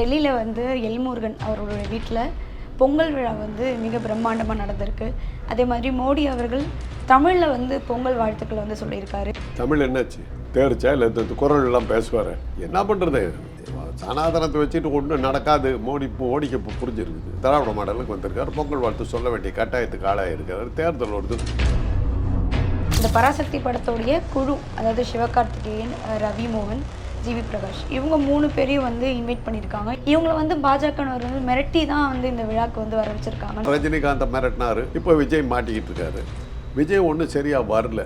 டெல்லியில் வந்து எல்முருகன் அவர்களுடைய வீட்டில் பொங்கல் விழா வந்து மிக பிரம்மாண்டமாக நடந்திருக்கு. அதே மாதிரி மோடி அவர்கள் தமிழில் வந்து பொங்கல் வாழ்த்துக்களை வந்து சொல்லியிருக்காரு. தமிழ் என்னாச்சு? தேர்ச்சா? இல்லை குரல் எல்லாம் பேசுவார்? என்ன பண்ணுறது சனாதனத்தை வச்சுட்டு ஒன்றும் நடக்காது. மோடி மோடிக்கு இப்போ புரிஞ்சிருக்குது. திராவிட மாடலுக்கு வந்திருக்காரு. பொங்கல் வாழ்த்து சொல்ல வேண்டிய கட்டாயத்துக்கு ஆளாயிருக்காரு தேர்தல் வருது. இந்த பராசக்தி படத்தோடைய குழு அதாவது சிவகார்த்திகேயன் ரவி மோகன் ஜிவி பிரகாஷ். இவங்க மூணு பேரையும் வந்து இன்வைட் பண்ணியிருக்காங்க. இவங்களை வந்து பாஜகவினர் வந்து மிரட்டி தான் வந்து இந்த விழாக்கு வந்து வர வச்சிருக்காங்க ரஜினிகாந்தை மிரட்டினாரு. இப்போ விஜய் மாட்டிக்கிட்டு இருக்காரு. விஜய் ஒன்றும் சரியாக வரல.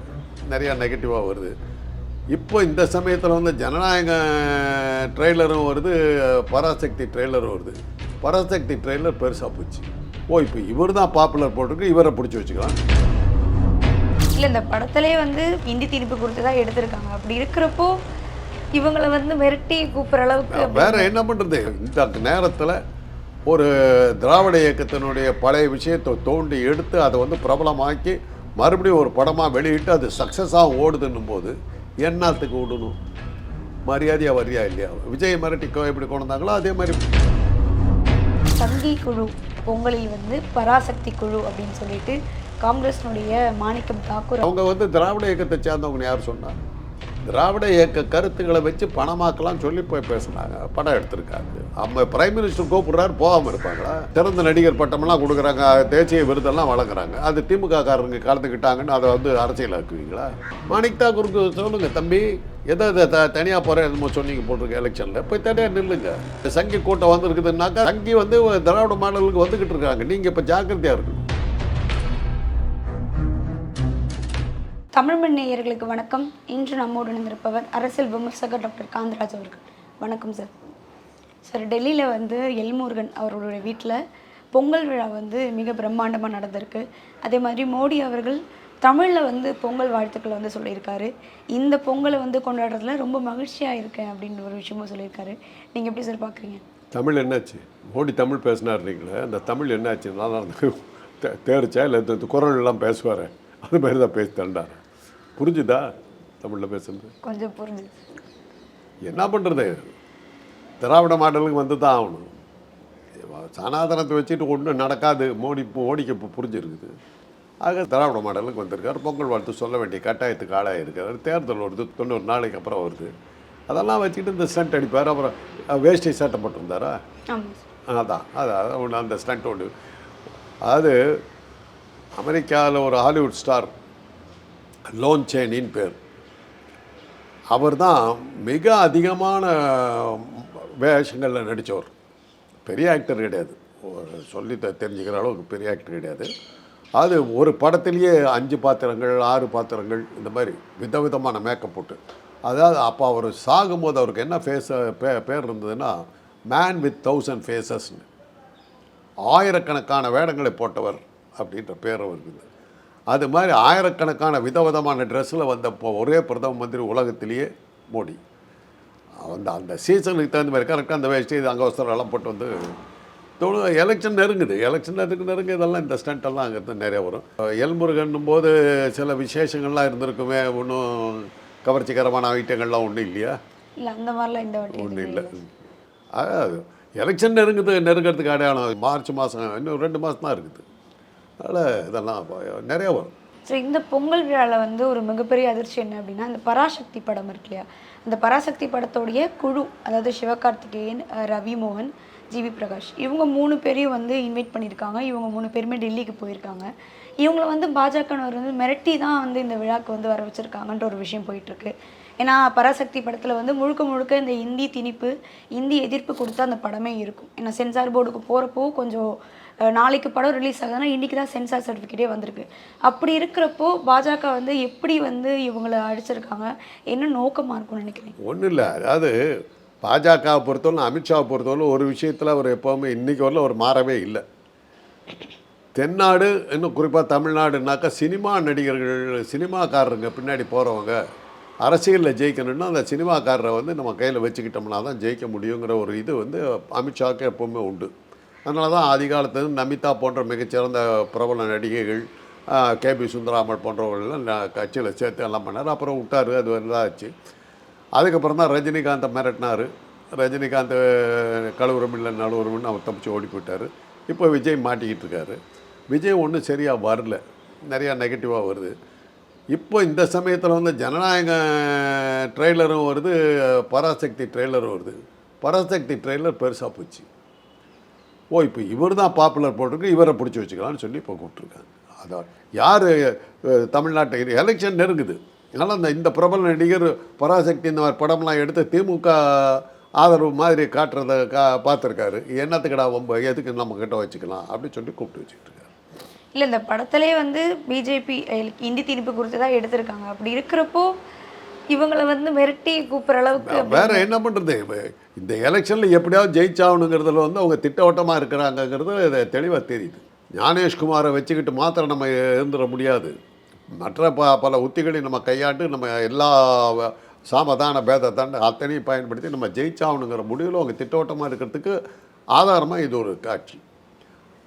நிறையா நெகட்டிவாக வருது. இப்போ இந்த சமயத்தில் வந்து ஜனநாயக ட்ரெய்லரும் வருது. பராசக்தி ட்ரெய்லரும் வருது. பராசக்தி ட்ரெய்லர் பெருசாக போச்சு. ஓ இப்போ இவர் தான் பாப்புலர் போட்டிருக்கு. இவரை பிடிச்சி வச்சுக்கலாம். இல்லை இந்த படத்திலே வந்து இந்தி திணிப்பு கொடுத்து தான் எடுத்திருக்காங்க. அப்படி இருக்கிறப்போ இவங்களை வந்து மிரட்டி கூப்பிட்ற அளவுக்கு வேற என்ன பண்ணுறது இந்த நேரத்தில் ஒரு திராவிட இயக்கத்தினுடைய பழைய விஷயத்தை தோண்டி எடுத்து அதை வந்து பிரபலமாக்கி மறுபடியும் ஒரு படமாக வெளியிட்டு அது சக்ஸஸாக ஓடுதுன்னும் போது என்னத்துக்கு விடணும் மரியாதையாக வரியா இல்லையா? விஜய் மிரட்டி எப்படி கொண்டு வந்தாங்களோ? அதே மாதிரி சங்கி குழு பொங்கலில் வந்து பராசக்தி குழு அப்படின்னு சொல்லிட்டு காங்கிரஸ்னுடைய மாணிக்கம் தாக்கூர் அவங்க வந்து திராவிட இயக்கத்தை சேர்ந்தவங்க யார் சொன்னாங்க திராவிட இயக்க கருத்துக்களை வச்சு பணமாக்கலாம் சொல்லி போய் பேசுனாங்க. படம் எடுத்திருக்காங்க. நம்ம பிரைம் மினிஸ்டர் கூப்பிடுறாரு போகாமல் இருப்பாங்களா? சிறந்த நடிகர் பட்டமெல்லாம் கொடுக்குறாங்க தேசிய விருதெல்லாம் வழங்குறாங்க. அது திமுக காரங்க கலந்துக்கிட்டாங்கன்னு அதை வந்து அரசியலாக்குவீங்களா மாணிக் தாக்கூருக்கு சொல்லுங்க தம்பி. எதை இதை த தனியாக போகிற என்னமோ சொன்னீங்க போட்டிருக்க எலெக்ஷனில். போய் தனியாக நில்லுங்க. சங்கி கூட்டம் வந்திருக்குதுன்னாக்கா சங்கி வந்து திராவிட மாடலுக்கு வந்துக்கிட்டு இருக்காங்க. நீங்கள் இப்போ ஜாக்கிரதையாக இருக்கணும். தமிழ்மண் நேயர்களுக்கு வணக்கம். இன்று நம்மோடு இணைந்திருப்பவர் அரசியல் விமர்சகர் டாக்டர் காந்தராஜ் அவர்கள். வணக்கம் சார். சார் டெல்லியில் வந்து எல்முருகன் அவர்களுடைய வீட்டில் பொங்கல் விழா வந்து மிக பிரம்மாண்டமாக நடந்திருக்கு. அதே மாதிரி மோடி அவர்கள் தமிழில் வந்து பொங்கல் வாழ்த்துக்களை வந்து சொல்லியிருக்காரு. இந்த பொங்கலை வந்து கொண்டாடுறதுல ரொம்ப மகிழ்ச்சியாக இருக்கேன் அப்படின்னு ஒரு விஷயமும் சொல்லியிருக்காரு. நீங்கள் எப்படி சார் பார்க்குறீங்க தமிழ் என்னாச்சு? மோடி தமிழ் பேசினாருங்களே அந்த தமிழ் என்னாச்சு? நல்லா தே- தேர்ச்சா இல்லை இந்த குரல் எல்லாம் பேசுவார் அது மாதிரி தான் பேசி தண்டார் புரிஞ்சுதா தமிழில் பேசுறது? கொஞ்சம் புரிஞ்சுது என்ன பண்ணுறது திராவிட மாடலுக்கு வந்து தான் ஆகணும். சனாதனத்தை வச்சுட்டு ஒன்றும் நடக்காது. மோடி மோடிக்கு இப்போ புரிஞ்சிருக்குது. ஆக திராவிட மாடலுக்கு வந்திருக்காரு. பொங்கல் வாழ்த்து சொல்ல வேண்டிய கட்டாயத்துக்கு ஆளாயிருக்காரு தேர்தல் வருது. தொண்ணூறு நாளைக்கு அப்புறம் வருது. அதெல்லாம் வச்சுக்கிட்டு இந்த ஸ்டண்ட் அடிப்பார். அப்புறம் வேஷ்டி சட்டை போட்டிருந்தாரா? அதான் அதான் ஒன்று அந்த ஸ்டண்ட் ஒன்று அதாவது அமெரிக்காவில் ஒரு ஹாலிவுட் ஸ்டார் லோன் சேனின்னு பேர். அவர் தான் மிக அதிகமான வேஷங்களில் நடித்தவர் பெரிய ஆக்டர் கிடையாது. சொல்லி தெரிஞ்சுக்கிற அளவுக்கு பெரிய ஆக்டர் கிடையாது. அது ஒரு படத்துலேயே அஞ்சு பாத்திரங்கள் ஆறு பாத்திரங்கள் இந்த மாதிரி விதவிதமான மேக்கப் போட்டு. அதாவது அப்போ அவர் சாகும்போது அவருக்கு என்ன ஃபேஸ் பே பேர் இருந்ததுன்னா மேன் வித் தௌசண்ட் ஃபேஸஸ்னு ஆயிரக்கணக்கான வேடங்களை போட்டவர் அப்படின்ற பேர் அவருக்கு அது மாதிரி ஆயிரக்கணக்கான விதவிதமான ட்ரெஸ்ஸில் வந்த ஒரே பிரதம மந்திரி உலகத்திலேயே மோடி. அந்த அந்த சீசனுக்கு தகுந்த மாதிரி கரெக்டாக அந்த வேஷ்டி இது அங்கவஸ்தரம் எல்லாம் போட்டு வந்து தொழு எலெக்ஷன் நெருங்குது. எலெக்ஷன் நெருங்கு நெருங்கு இதெல்லாம் இந்த ஸ்டண்ட் எல்லாம் அங்கே நிறைய வரும். எல்முருகன் போது சில விசேஷங்கள்லாம் இருந்திருக்குமே ஒன்றும் கவர்ச்சிகரமான ஐட்டங்கள்லாம் ஒன்றும் இல்லையா? இல்லை அந்த மாதிரிலாம் இந்த ஒன்றும் இல்லை. அதாவது எலெக்ஷன் நெருங்குது நெருங்கிறதுக்கு அடையாளம் மார்ச் மாதம் இன்னும் ரெண்டு மாதம் தான் இருக்குது. அதனால் இதெல்லாம் நிறைய வரும். ஸோ இந்த பொங்கல் விழாவில் வந்து ஒரு மிகப்பெரிய அதிர்ச்சி என்ன அப்படின்னா இந்த பராசக்தி படம் இருக்கு இல்லையா? அந்த பராசக்தி படத்தோடைய குழு அதாவது சிவகார்த்திகேயன் ரவி மோகன் ஜிவி பிரகாஷ் இவங்க மூணு பேரையும் வந்து இன்வைட் பண்ணியிருக்காங்க. இவங்க மூணு பேருமே டெல்லிக்கு போயிருக்காங்க. இவங்களை வந்து பாஜகனவர் வந்து மிரட்டி தான் வந்து இந்த விழாக்கு வந்து வர வச்சிருக்காங்கன்ற ஒரு விஷயம் போயிட்டுருக்கு. ஏன்னா பராசக்தி படத்தில் வந்து முழுக்க முழுக்க இந்த இந்தி திணிப்பு இந்தி எதிர்ப்பு கொடுத்து அந்த படமே இருக்கும். ஏன்னா சென்சார் போர்டுக்கு போகிறப்போ கொஞ்சம் நாளைக்கு படம் ரிலீஸ் ஆகுதுன்னா இன்றைக்கி தான் சென்சார் சர்டிஃபிகேட்டே வந்திருக்கு. அப்படி இருக்கிறப்போ பாஜக வந்து எப்படி வந்து இவங்களை அடிச்சிருக்காங்க? என்ன நோக்கமாக இருக்கும்னு நினைக்கிறேன் ஒன்றும் இல்லை. அதாவது பாஜகவை பொறுத்தவரை அமித்ஷாவை பொறுத்தவரை ஒரு விஷயத்தில் அவர் எப்போவுமே இன்றைக்கி வரல ஒரு மாறவே இல்லை. தென்னாடு இன்னும் குறிப்பாக தமிழ்நாடுனாக்கா சினிமா நடிகர்கள் சினிமாக்காரருங்க பின்னாடி போகிறவங்க அரசியலில் ஜெயிக்கணும்னா அந்த சினிமாக்காரரை வந்து நம்ம கையில் வச்சுக்கிட்டோம்னா தான் ஜெயிக்க முடியுங்கிற ஒரு இது வந்து அமித்ஷாவுக்கு எப்போவுமே உண்டு. அதனால தான் ஆதி நமிதா போன்ற மிகச்சிறந்த பிரபல நடிகைகள் கேபி சுந்தராமல் போன்றவர்கள்லாம் கட்சியில் சேர்த்து எல்லாம் பண்ணார். அப்புறம் விட்டார் அது வந்து ஆச்சு அதுக்கப்புறம் தான் ரஜினிகாந்தை மிரட்டினார். ரஜினிகாந்த் கழுவுரம் இல்லை நழுவுறம்னு அவர் தப்பிச்சு ஓடி போயிட்டார். இப்போ விஜய் மாட்டிக்கிட்டு இருக்காரு. விஜய் ஒன்றும் சரியாக வரல. நிறையா நெகட்டிவாக வருது. இப்போ இந்த சமயத்தில் வந்து ஜனநாயக ட்ரெய்லரும் வருது பராசக்தி ட்ரெய்லரும் வருது. பராசக்தி ட்ரெய்லர் பெருசாக போச்சு. ஓ இப்போ இவர் தான் பாப்புலர் போட்டிருக்கு இவரை பிடிச்சி வச்சுக்கலாம்னு சொல்லி இப்போ கூப்பிட்ருக்காங்க அதான் யார் தமிழ்நாட்டை எலெக்ஷன் நெருங்குது. அதனால் இந்த இந்த பிரபல நடிகர் பராசக்தி இந்த மாதிரி படம்லாம் எடுத்து திமுக ஆதரவு மாதிரி காட்டுறத கா பார்த்துருக்காரு. என்னத்துக்கடா வம்ப எதுக்கு நம்ம கிட்ட வச்சுக்கலாம் அப்படின்னு சொல்லி கூப்பிட்டு வச்சுக்கிட்டு இருக்காரு இல்லை இந்த படத்திலே வந்து பிஜேபி இந்தி திணிப்பு குறித்து தான் எடுத்திருக்காங்க. அப்படி இருக்கிறப்போ இவங்களை வந்து மிரட்டி கூப்பிட்ற அளவுக்கு வேற என்ன பண்ணுறது இந்த எலெக்ஷனில் எப்படியாவது ஜெயிச்சாகணுங்கிறதுல வந்து அவங்க திட்டவட்டமாக இருக்கிறாங்கங்கிறது தெளிவாக தெரியுது. ஞானேஷ்குமாரை வச்சுக்கிட்டு மாத்திரம் நம்ம இருந்துட முடியாது. மற்ற ப பல உத்திகளை நம்ம கையாண்டு நம்ம எல்லா சாமதான பேதத்தாண்டு அத்தனையும் பயன்படுத்தி நம்ம ஜெயிச்சாகணுங்கிற முடிவில் அவங்க திட்டவட்டமாக இருக்கிறதுக்கு ஆதாரமாக இது ஒரு காட்சி.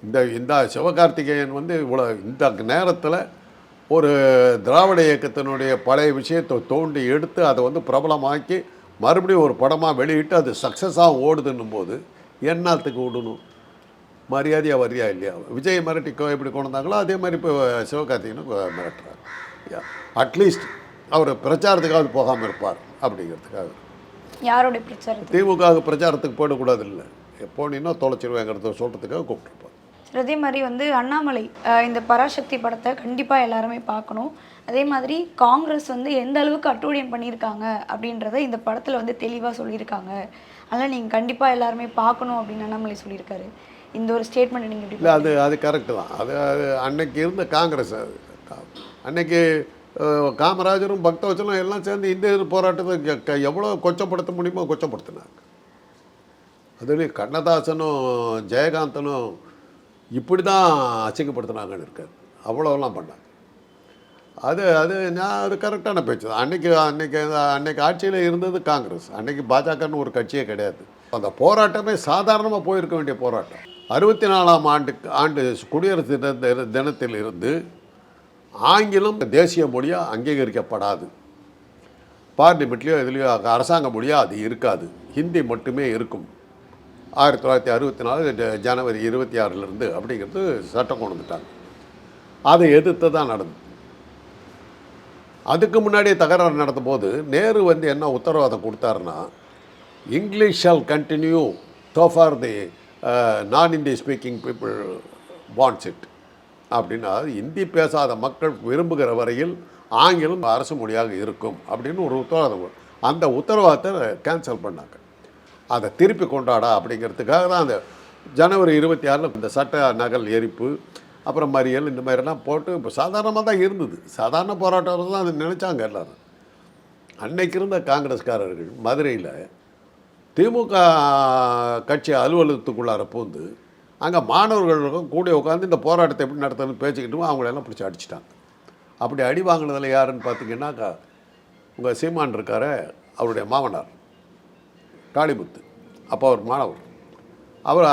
இந்த இந்த சிவகார்த்திகேயன் வந்து இவ்வளோ இந்த நேரத்தில் ஒரு திராவிட இயக்கத்தினுடைய பழைய விஷயத்தை தோண்டி எடுத்து அதை வந்து பிரபலமாக்கி மறுபடியும் ஒரு படமாக வெளியிட்டு அது சக்ஸஸாக ஓடுதுன்னும் போது என்னத்துக்கு விடணும் மரியாதையாக வரியா இல்லையா? விஜய் மிரட்டி எப்படி கொண்டு வந்தாங்களோ அதே மாதிரி இப்போ சிவகார்த்திகனும் மிரட்டுறாங்க அட்லீஸ்ட் அவர் பிரச்சாரத்துக்காவது போகாமல் இருப்பார் அப்படிங்கிறதுக்காக. யாருடைய பிரச்சாரத்தை திமுகவுக்கு பிரச்சாரத்துக்கு போயிடக்கூடாது இல்லை. போனீங்கன்னா தொலைச்சிருவேங்கிறத சொல்கிறதுக்காக கூப்பிட்டுருப்பார். அதே மாதிரி வந்து அண்ணாமலை இந்த பராசக்தி படத்தை கண்டிப்பாக எல்லாருமே பார்க்கணும். அதே மாதிரி காங்கிரஸ் வந்து எந்த அளவுக்கு அட்டூழியம் பண்ணியிருக்காங்க அப்படின்றத இந்த படத்தில் வந்து தெளிவாக சொல்லியிருக்காங்க. அதனால் நீங்கள் கண்டிப்பாக எல்லாருமே பார்க்கணும் அப்படின்னு அண்ணாமலை சொல்லியிருக்காரு. இந்த ஒரு ஸ்டேட்மெண்ட் நீங்கள் இல்லை அது அது கரெக்டு தான். அது அது அன்னைக்கு இருந்த காங்கிரஸ் அது. அன்னைக்கு காமராஜரும் பக்தவச்சலும் எல்லாம் சேர்ந்து எதிர்ப்பு போராட்டத்தை எவ்வளோ கொச்சப்படுத்த முடியுமோ கொச்சப்படுத்தினாங்க. அதுலேயும் கண்ணதாசனும் ஜெயகாந்தனும் இப்படி தான் அசிங்கப்படுத்தினாங்கன்னு இருக்கார். அவ்வளோலாம் பண்ணாங்க. அது அது நான் அது கரெக்டான பேச்சு. தான் அன்னைக்கு அன்னைக்கு அன்னைக்கு ஆட்சியில் இருந்தது காங்கிரஸ். அன்னைக்கு பாஜகன்னு ஒரு கட்சியே கிடையாது. அந்த போராட்டமே சாதாரணமாக போயிருக்க வேண்டிய போராட்டம். அறுபத்தி நாலாம் ஆண்டு ஆண்டு குடியரசு தின தினத்தில் இருந்து ஆங்கிலம் தேசிய மொழியாக அங்கீகரிக்கப்படாது. பார்லிமெண்ட்லேயோ இதுலேயோ அரசாங்க மொழியாக அது இருக்காது. ஹிந்தி மட்டுமே இருக்கும். ஆயிரத்தி தொள்ளாயிரத்தி அறுபத்தி நாலு ஜனவரி இருபத்தி ஆறிலிருந்து அப்படிங்கிறது சட்டம் கொண்டு வந்துட்டாங்க. அதை எதிர்த்து தான் நடந்தது. அதுக்கு முன்னாடியே தகராறு நடந்தபோது நேரு வந்து என்ன உத்தரவாதம் கொடுத்தாருன்னா English shall continue to for the non Hindi speaking people wants it அப்படின்னா இந்தி பேசாத மக்கள் விரும்புகிற வரையில் ஆங்கிலம் அரசு மொழியாக இருக்கும். அப்படின்னு ஒரு உத்தரவாதம் அந்த உத்தரவாதத்தை கேன்சல் பண்ணாங்க. அதை திருப்பி கொண்டாடா அப்படிங்கிறதுக்காக தான் அந்த ஜனவரி இருபத்தி ஆறில் இந்த சட்ட நகல் எரிப்பு அப்புறம் மறியல் இந்த மாதிரிலாம் போட்டு இப்போ சாதாரணமாக தான் இருந்தது. சாதாரண போராட்டம் தான் அது நினச்சாங்க எல்லாரும். அன்னைக்கு இருந்த காங்கிரஸ்காரர்கள் மதுரையில் திமுக கட்சி அலுவலகத்துக்குள்ளார பூந்து அங்கே மாணவர்களுக்கும் கூட உட்காந்து இந்த போராட்டத்தை எப்படி நடத்தணும்னு பேசிக்கிட்டு அவங்களெல்லாம் பிடிச்சி அடிச்சிட்டாங்க. அப்படி அடி வாங்கினதில் யாருன்னு பார்த்தீங்கன்னாக்கா உங்கள் சீமான் இருக்கார அவருடைய மாமனார். காளிமுத்து அப்போ அவர் மாணவர் அவர்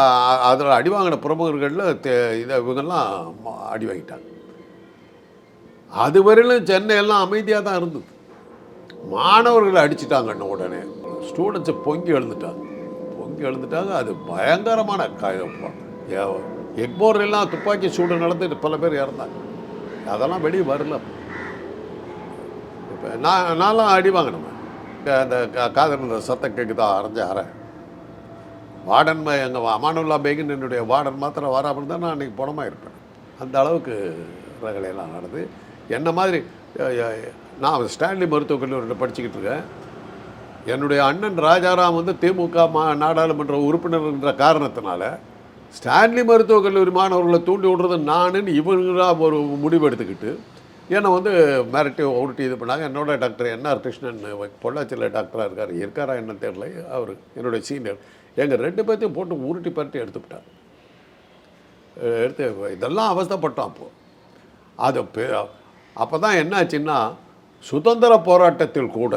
அதில் அடி வாங்கின பிரமுகர்களில் தே இதை இவங்கெல்லாம் அடி வாங்கிட்டாங்க. அதுவரையிலும் சென்னையெல்லாம் சென்னை எல்லாம் அமைதியாக தான் இருந்தது. மாணவர்களை இன்னும் உடனே. ஸ்டூடெண்ட்ஸை பொங்கி எழுந்துட்டாங்க. பொங்கி எழுந்துட்டாங்க. அது பயங்கரமான காயம் எக்போர் எல்லாம் துப்பாக்கி சூடு நடந்து பல பேர் இறந்தாங்க. அதெல்லாம் வெளியே வரல. இப்போ நான் நான்லாம் அடி வாங்கினேன். அந்த கா- காதல் சத்தம் கேட்குதா? அரைஞ்ச அரை. வார்டன் எங்கள் அமானுல்லா பேகின் என்னுடைய வார்டன் மாத்திரம் வராமல் தான் நான் அன்றைக்கி பணமாக இருப்பேன். அந்த அளவுக்கு ரகலையெல்லாம் நடந்து என்ன மாதிரி நான் ஸ்டான்லி மருத்துவக் கல்லூரியில் படிச்சுக்கிட்டு இருக்கேன். என்னுடைய அண்ணன் ராஜாராம் வந்து திமுக மா நாடாளுமன்ற உறுப்பினர் என்ற காரணத்தினால ஸ்டான்லி மருத்துவக் கல்லூரி மாணவர்களை தூண்டி விடுறது நானுன்னு இவங்களா ஒரு முடிவு எடுத்துக்கிட்டு என்னை வந்து மிரட்டி உருட்டி இது பண்ணாங்க. என்னோட டாக்டர் என்ஆர் கிருஷ்ணன் பொள்ளாச்சியில் டாக்டராக இருக்கார். இருக்காரா என்ன தெரியல. அவர் என்னுடைய சீனியர். எங்கள் ரெண்டு பேர்த்தையும் போட்டு உருட்டி பரட்டி எடுத்துக்கிட்டார். எடுத்து இதெல்லாம் அவஸ்தப்பட்டோம் அப்போது அது அப்போ தான் என்னாச்சுன்னா சுதந்திர போராட்டத்தில் கூட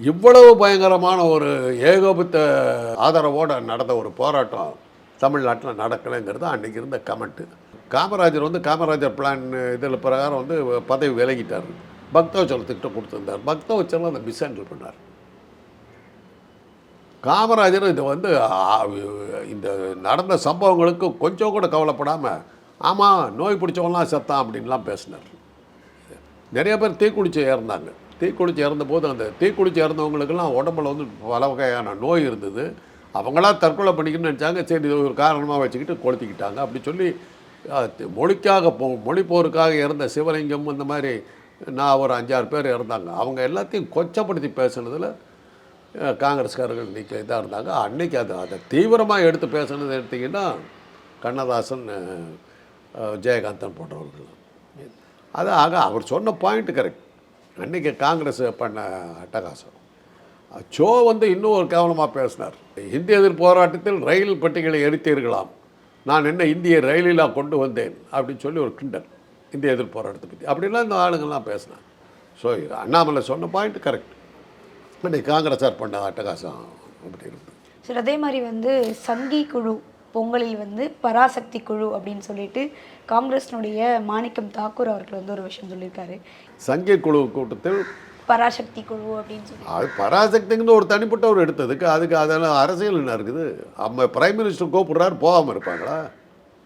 இவ்வளவு பயங்கரமான ஒரு ஏகோபித்த ஆதரவோடு நடந்த ஒரு போராட்டம் தமிழ்நாட்டில் நடக்கலைங்கிறது அன்றைக்கி இருந்த கமெண்ட்டு. காமராஜர் வந்து காமராஜர் பிளான் இதில் பிரகாரம் வந்து பதவி விலகிட்டார். பக்தவச்சலத்துக்கிட்ட கொடுத்துருந்தார். பக்தவச்சலம் அதை மிஸ்ஹேண்டில் பண்ணார். காமராஜர் இது வந்து இந்த நடந்த சம்பவங்களுக்கு கொஞ்சம் கூட கவலைப்படாமல் ஆமாம் நோய் பிடிச்சவங்களாம் செத்தான் அப்படின்லாம் பேசினார். நிறைய பேர் தீக்குடிச்சு இறந்தாங்க. தீக்குடிச்சு இறந்தபோது அந்த தீக்குடிச்சு இறந்தவங்களுக்கெல்லாம் உடம்புல வந்து பல வகையான நோய் இருந்தது. அவங்களாம் தற்கொலை பண்ணிக்கணும்னு நினச்சாங்க. சரி இது ஒரு காரணமாக வச்சுக்கிட்டு கொளுத்திக்கிட்டாங்க. அப்படி சொல்லி மொழிக்காக போ மொழி போருக்காக இருந்த சிவலிங்கம் இந்த மாதிரி நான் ஒரு அஞ்சாறு பேர் இறந்தாங்க. அவங்க எல்லாத்தையும் கொச்சப்படுத்தி பேசுனதில் காங்கிரஸ்காரர்கள் இன்றைக்கி இதாக இருந்தாங்க. அன்றைக்கி அது அதை தீவிரமாக எடுத்து பேசுனது எடுத்திங்கன்னா கண்ணதாசன் ஜெயகாந்தன் போன்றவர்கள். அது ஆக அவர் சொன்ன பாயிண்ட் கரெக்ட் அன்றைக்கி காங்கிரஸ் பண்ண அட்டகாசம். சோ வந்து இன்னும் ஒரு கேவலமாக பேசினார். இந்திய எதிர் போராட்டத்தில் ரயில் பெட்டிகளை எரித்தீர்களாம். நான் என்ன இந்திய ரயிலிலா கொண்டு வந்தேன் அப்படின்னு சொல்லி ஒரு கிண்டல். இந்திய எதிர் போராட்டத்தை பற்றி அப்படிலாம் இந்த ஆளுங்கள்லாம் பேசினாங்க. ஸோ அண்ணாமலை சொன்ன பாயிண்ட் கரெக்ட் அன்றைக்கி காங்கிரஸார் பண்ண அட்டகாசம் அப்படி இருந்தது சரி அதே மாதிரி வந்து சங்கி குழு பொங்கலில் வந்து பராசக்தி குழு அப்படின்னு சொல்லிட்டு காங்கிரஸ்னுடைய மாணிக்கம் தாக்கூர் அவர்கள் வந்து ஒரு விஷயம் சொல்லியிருக்காரு. சங்கீத் குழு கூட்டத்தில் பராசக்தி குழு அப்படின்னு சொல்லி. அது பராசக்திங்கன்னு ஒரு தனிப்பட்ட ஒரு எடுத்ததுக்கு அதுக்கு அதெல்லாம் அரசியல் என்ன இருக்குது? நம்ம பிரைம் மினிஸ்டர் கூப்பிடுறாரு போகாமல் இருப்பாங்களா?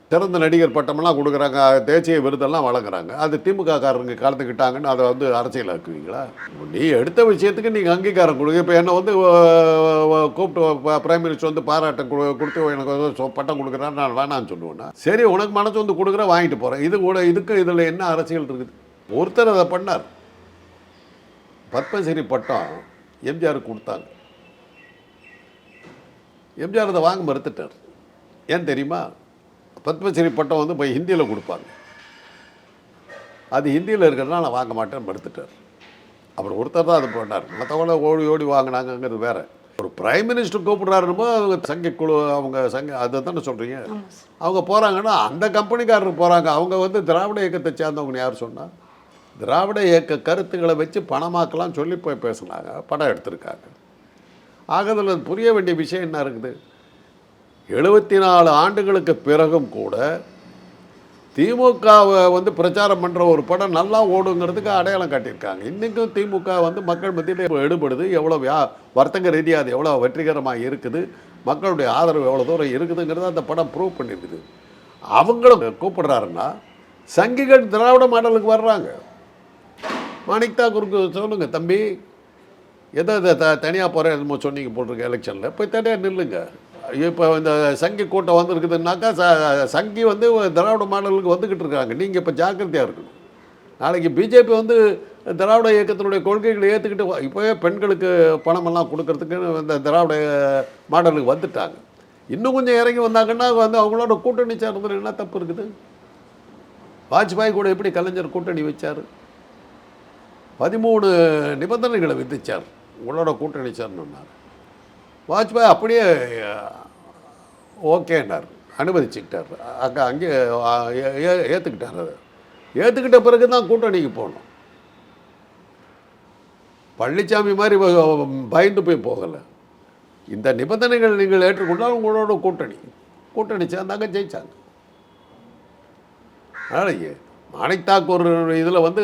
சிறந்த நடிகர் பட்டமெல்லாம் கொடுக்குறாங்க தேசிய விருதெல்லாம் வழங்குறாங்க. அது திமுக காரங்க கலந்துக்கிட்டாங்கன்னு அதை வந்து அரசியலாக்குவீங்களா? நீ எடுத்த விஷயத்துக்கு நீங்கள் அங்கீகாரம் கொடுங்க. இப்போ என்ன வந்து கூப்பிட்டு பிரைம் மினிஸ்டர் வந்து பாராட்டம் கொடு- கொடுத்து எனக்கு வந்து சொ- பட்டம் கொடுக்குறாரு நான் வேணான்னு சொல்லுவேன்னா சரி உனக்கு மனசு வந்து கொடுக்குற வாங்கிட்டு போகிறேன் இது கூட இதுக்கு இதில் என்ன அரசியல் இருக்குது? ஒருத்தர் அதை பண்ணார். பத்மஸ்ரீ பட்டம் எம்ஜிஆருக்கு கொடுத்தாங்க. எம்ஜிஆர் அதை வாங்க மறுத்துட்டார். ஏன் தெரியுமா? பத்மஸ்ரீ பட்டம் வந்து இப்போ ஹிந்தியில் கொடுப்பாங்க. அது ஹிந்தியில் இருக்கிறதுனால நான் வாங்க மாட்டேன்னு மறுத்துட்டார். அவர் ஒருத்தர் தான் அது பண்ணார். மற்றவங்கள ஓடி ஓடி வாங்கினாங்கங்கிறது வேற. ஒரு பிரைம் மினிஸ்டர் கூப்பிடுறாருமோ அவங்க சங்க குழு அவங்க சங்க அதை தானே சொல்கிறீங்க அவங்க போகிறாங்கன்னா அந்த கம்பெனிக்காரர் போகிறாங்க அவங்க வந்து திராவிட இயக்கத்தை சேர்ந்தவங்க யார் சொன்னா? திராவிட இயக்க கருத்துக்களை வச்சு பணமாக்கலாம் சொல்லி போய் பேசுனாங்க படம் எடுத்திருக்காங்க. ஆக அதில் புரிய வேண்டிய விஷயம் என்ன இருக்குது? எழுபத்தி நாலு ஆண்டுகளுக்கு பிறகும் கூட திமுகவை வந்து பிரச்சாரம் பண்ணுற ஒரு படம் நல்லா ஓடுங்கிறதுக்கு அடையாளம் காட்டியிருக்காங்க. இன்றைக்கும் திமுக வந்து மக்கள் மத்தியில் எடுபடுது எவ்வளோ வியா வர்த்தக ரீதியாக அது எவ்வளோ வெற்றிகரமாக இருக்குது மக்களுடைய ஆதரவு எவ்வளோ தூரம் இருக்குதுங்கிறத அந்த படம் ப்ரூவ் பண்ணியிருக்குது அவங்களும் கூப்பிடுறாருன்னா சங்கிகள் திராவிட மாடலுக்கு வர்றாங்க. மாணிக் தாக்கூருக்கு சொல்லுங்கள் தம்பி. எதை த தனியாக போகிறேன் என்னமோ சொன்னீங்க போட்டிருக்க எலெக்ஷனில் போய் தனியாக நில்லுங்க. இப்போ இந்த சங்கி கூட்டம் வந்திருக்குதுன்னாக்கா ச சங்கி வந்து திராவிட மாடலுக்கு வந்துக்கிட்டு இருக்காங்க. நீங்கள் இப்போ ஜாக்கிரதையாக இருக்கணும். நாளைக்கு பிஜேபி வந்து திராவிட இயக்கத்தினுடைய கொள்கைகளை ஏற்றுக்கிட்டு இப்போவே பெண்களுக்கு பணமெல்லாம் கொடுக்கறதுக்கு இந்த திராவிட மாடலுக்கு வந்துட்டாங்க. இன்னும் கொஞ்சம் இறங்கி வந்தாங்கன்னா வந்து அவங்களோட கூட்டணி சேர்ந்தது என்ன தப்பு இருக்குது? வாஜ்பாய் கூட எப்படி கலைஞர் கூட்டணி வச்சார்? பதிமூணு நிபந்தனைகளை விதித்தார் உங்களோட கூட்டணி சேரணுன்னார் வாஜ்பாய் அப்படியே ஓகேன்னார். அனுமதிச்சுக்கிட்டார். அங்கே அங்கே ஏற்றுக்கிட்டார் அதை ஏற்றுக்கிட்ட பிறகு தான் கூட்டணிக்கு போகணும். பழனிசாமி மாதிரி பயந்து போய் போகலை. இந்த நிபந்தனைகள் நீங்கள் ஏற்றுக்கொண்டால் உங்களோட கூட்டணி. கூட்டணி சேர்ந்தாங்க ஜெயிச்சாங்க. அதனால் மாணிக் தாக்கூர் இதில் வந்து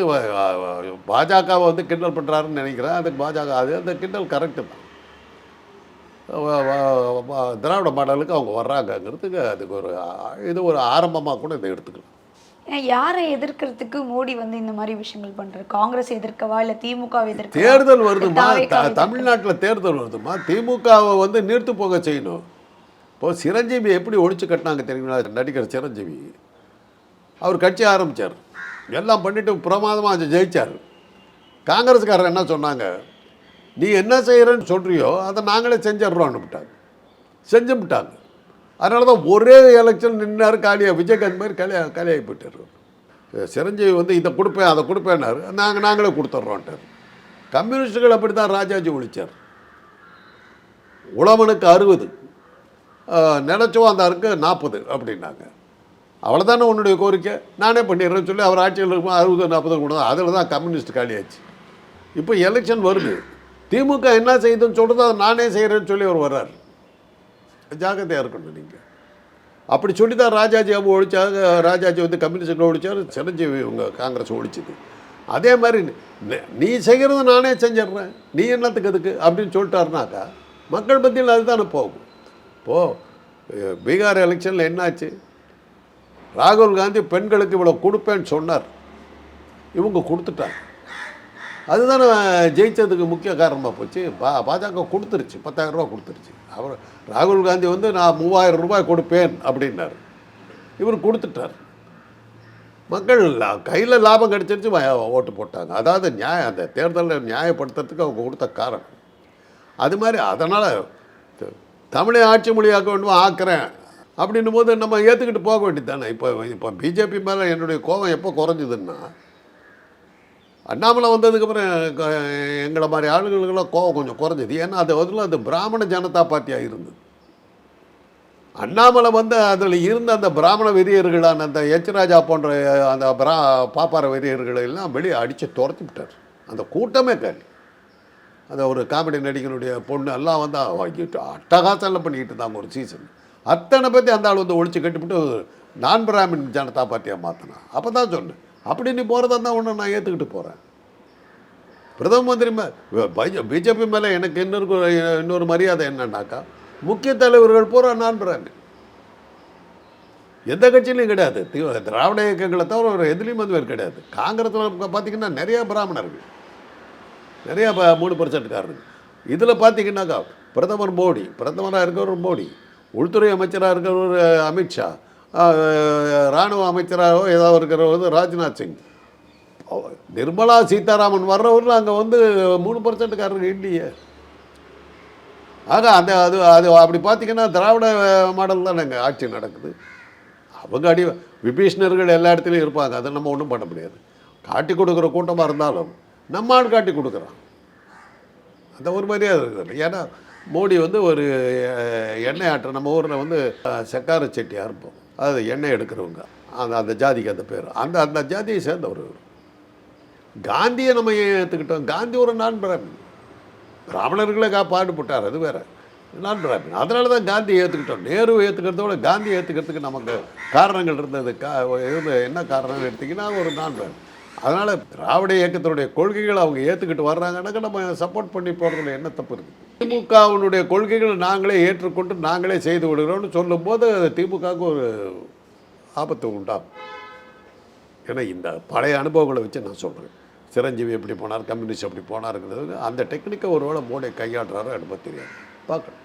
பாஜகவை வந்து கிண்டல் பண்ணுறாருன்னு நினைக்கிறேன். அதுக்கு பாஜக அது அந்த கிண்டல் கரெக்டு தான். திராவிட மாடலுக்கு அவங்க வர்றாங்கங்கிறதுக்கு அதுக்கு ஒரு இது ஒரு ஆரம்பமாக கூட இதை எடுத்துக்கலாம். யாரை எதிர்க்கிறதுக்கு மோடி வந்து இந்த மாதிரி விஷயங்கள் பண்றாரு? காங்கிரஸ் எதிர்க்கவா? இல்ல திமுக எதிர்க்கவா? தேர்தல் வருதுமா? தமிழ்நாட்டில் தேர்தல் வருதுமா? திமுகவை வந்து நீர்த்து போக செய்யணும். இப்போ சிரஞ்சீவி எப்படி ஒழிச்சு கட்டினாங்க தெரியுங்களா? நடிகர் சிரஞ்சீவி. அவர் கட்சி ஆரம்பித்தார் எல்லாம் பண்ணிவிட்டு பிரமாதமாக ஜெயிச்சார். காங்கிரஸ்காரர் என்ன சொன்னாங்க? நீ என்ன செய்கிறேன்னு சொல்கிறியோ அதை நாங்களே செஞ்சிடுறோம்னு விட்டாங்க செஞ்சு விட்டாங்க. அதனால தான் ஒரே எலெக்ஷன் நின்னார் காலியாக விஜயகாந்த் மாதிரி காலியாக கலையாகி போயிட்டார். சிரஞ்சீவி வந்து இதை கொடுப்பேன் அதை கொடுப்பேன்னாரு. நாங்கள் நாங்களே கொடுத்துட்றோன்ட்டார் கம்யூனிஸ்டுகள் அப்படி தான் ராஜாஜி ஒழிச்சார். உழவனுக்கு அறுபது நினைச்சவா அந்த அருக்கு நாற்பது அப்படின்னாங்க. அவ்வளோதானே உன்னுடைய கோரிக்கை? நானே பண்ணிடுறேன்னு சொல்லி அவர் ஆட்சியில் இருக்கும் அறுபது நாற்பது கூட அதில் தான் கம்யூனிஸ்ட் காலியாச்சு இப்போ எலெக்ஷன் வருது. திமுக என்ன செய்யுதுன்னு சொல்கிறது அதை நானே செய்கிறேன்னு சொல்லி அவர் வர்றார். ஜாக்கிரதையாக இருக்கணும் நீங்கள் அப்படி சொல்லி தான் ராஜாஜி அவங்க ஒழிச்சாங்க. ராஜாஜி வந்து கம்யூனிஸ்ட் ஒழிச்சார்? சிரஞ்சீவி இவங்க காங்கிரஸ் ஒழிச்சுது. அதே மாதிரி நீ செய்கிறது நானே செஞ்சிடுறேன். நீ என்னத்துக்கு அதுக்கு அப்படின்னு சொல்லிட்டாருனாக்கா மக்கள் மத்தியில் அதுதானே போகும். இப்போது பீகார் எலெக்ஷனில் என்னாச்சு? ராகுல் காந்தி பெண்களுக்கு இவ்வளோ கொடுப்பேன்னு சொன்னார். இவங்க கொடுத்துட்டாங்க. அதுதானே ஜெயிச்சதுக்கு முக்கிய காரணமாக போச்சு? பா பாஜக கொடுத்துருச்சு பத்தாயிரம் ரூபா கொடுத்துருச்சு. அவர் ராகுல் காந்தி வந்து நான் மூவாயிரம் ரூபாய் கொடுப்பேன் அப்படின்னாரு. இவர் கொடுத்துட்டார். மக்கள் கையில் லாபம் கிடச்சிருச்சு ஓட்டு போட்டாங்க. அதாவது நியாயம் அந்த தேர்தலில் நியாயப்படுத்துறதுக்கு அவங்க கொடுத்த காரணம். அது மாதிரி அதனால் தமிழை ஆட்சி மொழியாக்க வேண்டும் ஆக்குறேன். அப்படின்னும் போது நம்ம ஏற்றுக்கிட்டு போக வேண்டியது தானே இப்போ இப்போ பிஜேபி மேலே என்னுடைய கோபம் எப்போ குறைஞ்சதுன்னா அண்ணாமலை வந்ததுக்கப்புறம் எங்களை மாதிரி ஆளுங்களுக்கெல்லாம் கோவம் கொஞ்சம் குறைஞ்சது. ஏன்னா அது அதில் அது பிராமண ஜனதா பார்ட்டியாக இருந்தது. அண்ணாமலை வந்து அதில் இருந்த அந்த பிராமண வெறியர்களான அந்த எச் ராஜா போன்ற அந்த பிரா பாப்பார வெறியர்களை எல்லாம் வெளியே அடித்து துரத்தி விட்டார். அந்த கூட்டமே காலி. அந்த ஒரு காமெடி நடிகனுடைய பொண்ணு எல்லாம் வந்து வாங்கிட்டு பண்ணிக்கிட்டு இருந்தாங்க ஒரு சீசன் அத்தனை பற்றி அந்த ஆள் வந்து ஒழிச்சு கட்டிவிட்டு நான் பிராமின் ஜனதா பார்ட்டியாக மாற்றினான் அப்போ தான் சொன்னேன். அப்படி நீ போகிறதா இருந்தால் ஒன்று நான் ஏற்றுக்கிட்டு போகிறேன் பிரதம மந்திரி பிஜேபி மேலே எனக்கு இன்னொரு இன்னொரு மரியாதை என்னன்னாக்கா முக்கிய தலைவர்கள் பூரா நான் பிராமின். எந்த கட்சியிலையும் கிடையாது. திராவிட இயக்கங்களை தவிர ஒரு எதுலேயும் வந்து கிடையாது. காங்கிரஸில் பார்த்தீங்கன்னா நிறைய பிராமணர்கள். நிறையா ப- மூணு பர்சன்ட்காரர்கள் இதில் பார்த்தீங்கன்னாக்கா பிரதமர் மோடி பிரதமராக இருக்கிறவர் மோடி உள்துறை அமைச்சராக இருக்கிறவர் அமித்ஷா இராணுவ ராணுவ அமைச்சராக ஏதாவது இருக்கிறவர் வந்து ராஜ்நாத் சிங். நிர்மலா சீதாராமன் வர்றவரில் அங்கே வந்து மூணு பர்சன்ட்காரங்க இல்லையே. ஆக அந்த அது அது அப்படி பார்த்தீங்கன்னா திராவிட மாடல் தான் அங்கே ஆட்சி நடக்குது. அவங்க அடி விபீஷ்ணர்கள் எல்லா இடத்துலையும் இருப்பாங்க. அதை நம்ம ஒன்றும் பண்ண முடியாது. காட்டி கொடுக்குற கூட்டமாக இருந்தாலும் நம்ம ஆள் காட்டி கொடுக்குறான். அந்த ஒரு மரியாதை இருக்குது ஏன்னா மோடி வந்து ஒரு எண்ணெய் ஆற்ற நம்ம ஊரில் வந்து செக்கார செட்டியாக இருப்போம் அது எண்ணெய் எடுக்கிறவங்க. அந்த அந்த ஜாதிக்கு அந்த பேர். அந்த அந்த ஜாதியை சேர்ந்தவர் காந்தியை நம்ம ஏற்றுக்கிட்டோம் காந்தி ஒரு நான் பிராமின் பிராமணர்களுக்காக பாடுபட்டார். அது வேறு. நான் பிராமின் அதனால தான் காந்தியை ஏற்றுக்கிட்டோம் நேரு ஏற்றுக்கிறதோட காந்தியை காந்தி ஏற்றுக்கிறதுக்கு நமக்கு காரணங்கள் இருந்தது. கா இருந்த என்ன காரணம்னு எடுத்திங்கன்னா ஒரு நான் பிராமின் அதனால் திராவிட இயக்கத்தினுடைய கொள்கைகளை அவங்க ஏற்றுக்கிட்டு வர்றாங்கன்னாக்க நம்ம சப்போர்ட் பண்ணி போகிறதுல என்ன தப்பு இருக்குது திமுகவினுடைய கொள்கைகளை நாங்களே ஏற்றுக்கொண்டு நாங்களே செய்து விடுகிறோம்னு சொல்லும்போது திமுகவுக்கு ஒரு ஆபத்து உண்டாகும். ஏன்னா இந்த பழைய அனுபவங்களை வச்சு நான் சொல்கிறேன் சிரஞ்சீவி எப்படி போனார் கம்யூனிஸ்ட் எப்படி போனாருங்கிறது அந்த டெக்னிக்கை ஒருவேளை மோடி கையாடுறாரோ எனக்கு தெரியாது. பார்க்கணும்